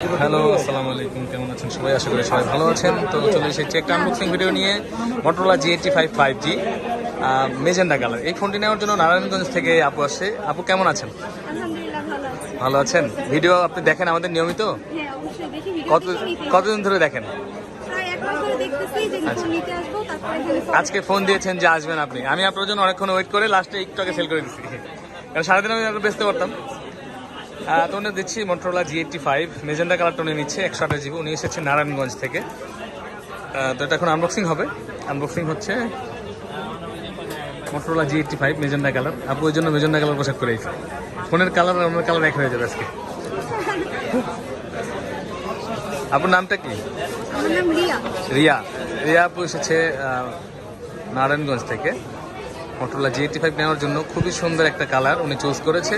Hello আসসালামু আলাইকুম। কেমন আছেন সবাই? আশা করি সবাই ভালো আছেন। তো চলে এসেছি একটা আনবক্সিং ভিডিও নিয়ে Motorola G eighty five five G magenta colour এই ফোনটি নেওয়ার জন্য নারায়ণগঞ্জ থেকে আপু আসছে। আপু কেমন আছেন? ভালো আছেন? ভিডিও আপনি দেখেন আমাদের নিয়মিত? হ্যাঁ কত কতদিন ধরে দেখেন? আচ্ছা। আজকে ফোন দিয়েছেন যে আসবেন আপনি। আমি আপনার জন্য অনেকক্ষণ ওয়েট করে লাস্টে একটু আগে সেল করে দিচ্ছি কারণ সারাদিন আমি পারতাম আহ, তো উনি দিচ্ছি Motorola G eighty five magenta কালারটা উনি নিচ্ছে একশো আঠাশ জিবি। উনি এসেছেন নারায়ণগঞ্জ থেকে। তো এটা এখন আনবক্সিং হবে। আনবক্সিং হচ্ছে Motorola G eighty five magenta colour আপু ওই জন্য মেজেন্ডা কালার পোশাক করেছে ফোনের কালার আর আমার কালার এক হয়ে যাবে আজকে। আপনার নামটা কি? রিয়া। রিয়া। আপু এসেছে নারায়ণগঞ্জ থেকে। মোটরলা জি এইটি ফাইভ নেওয়ার জন্য খুবই সুন্দর একটা কালার উনি চুজ করেছে।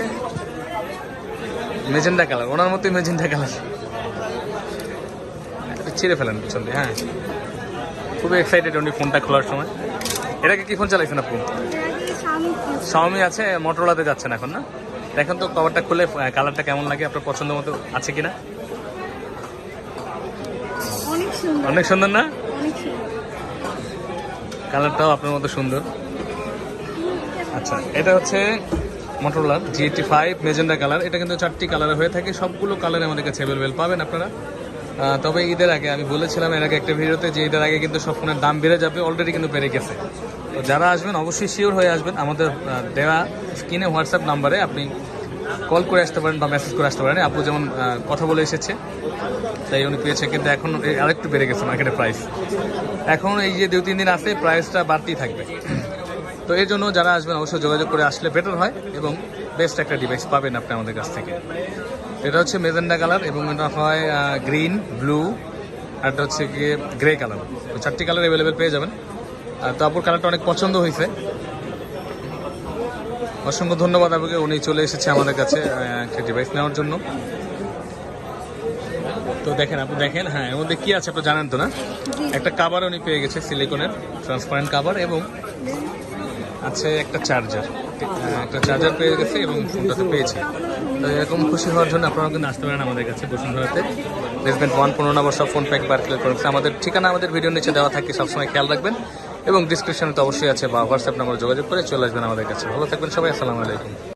মেজেন্ডা কালার ওনার মতোই মেজেন্ডা কালার ছিঁড়ে ফেলেন পিছন দিয়ে, হ্যাঁ। খুবই এক্সাইটেড উনি ফোনটা খোলার সময়। এটাকে কি ফোন চালাইছেন আপু এর আগে স্বামী আছে মোটরলাতে যাচ্ছেন এখন না? দেখেন তো কভারটা খুলে কালারটা কেমন লাগে আপনার পছন্দ মতো আছে কিনা? অনেক সুন্দর। অনেক সুন্দর না? কালারটাও আপনার মতো সুন্দর। আচ্ছা এটা হচ্ছে মোটরলার জি ফাইভ মেজেন্ডা কালার এটা কিন্তু চারটি কালার হয়ে থাকে, সবগুলো কালার আমাদের কাছে অ্যাভেলেবেল পাবেন আপনারা। তবে ঈদের আগে আমি বলেছিলাম, এর আগে একটা ভিডিওতে যে ঈদের আগে কিন্তু সব ফোনের দাম বেড়ে যাবে অলরেডি কিন্তু বেড়ে গেছে। তো যারা আসবেন, অবশ্যই শিওর হয়ে আসবেন, আমাদের দেওয়া স্ক্রিনে হোয়াটসঅ্যাপ নাম্বারে আপনি কল করে আসতে পারেন বা মেসেজ করে আসতে পারেন। আপু যেমন কথা বলে এসেছে, তাই উনি পেয়েছে, কিন্তু এখন আরেকটু বেড়ে গেছে মার্কেটের প্রাইস এখন এই যে দু তিন দিন আছে প্রাইসটা বাড়তেই থাকবে। তো এই জন্য যারা আসবেন অবশ্যই যোগাযোগ করে আসলে বেটার হয় এবং বেস্ট একটা ডিভাইস পাবেন আপনি আমাদের কাছ থেকে। এটা হচ্ছে মেজেন্ডা কালার এবং এটা হয় গ্রিন ব্লু আর এটা হচ্ছে গিয়ে গ্রে কালার। তো চারটি কালার অ্যাভেলেবেল পেয়ে যাবেন। আর তো আপুর কালারটা অনেক পছন্দ হয়েছে। অসংখ্য ধন্যবাদ আপনাকে উনি চলে এসেছে আমাদের কাছে একটা ডিভাইস নেওয়ার জন্য। তো দেখেন আপনি দেখেন হ্যাঁ এর মধ্যে কি আছে আপনি জানেন তো না? একটা কাভার উনি পেয়ে গেছে সিলিকনের ট্রান্সপারেন্ট কাভার এবং আছে একটা চার্জার একটা চার্জার পেয়ে গেছে এবং ফোনটাতে পেয়েছে। তো এরকম খুশি হওয়ার জন্য আপনারা কিন্তু আসতে পারেন আমাদের কাছে বসুন্ধরাতে। দেখবেন ওয়ান পনেরো নম্বর সব ফোন প্যাক বার ক্লিয়ার করেছে আমাদের ঠিকানা আমাদের ভিডিও নিচে দেওয়া থাকে, সবসময় খেয়াল রাখবেন। এবং ডিসক্রিপশনে তো অবশ্যই আছে বা হোয়াটসঅ্যাপ নাম্বার যোগাযোগ করে চলে আসবেন আমাদের কাছে। ভালো থাকবেন সবাই, আসসালামু আলাইকুম।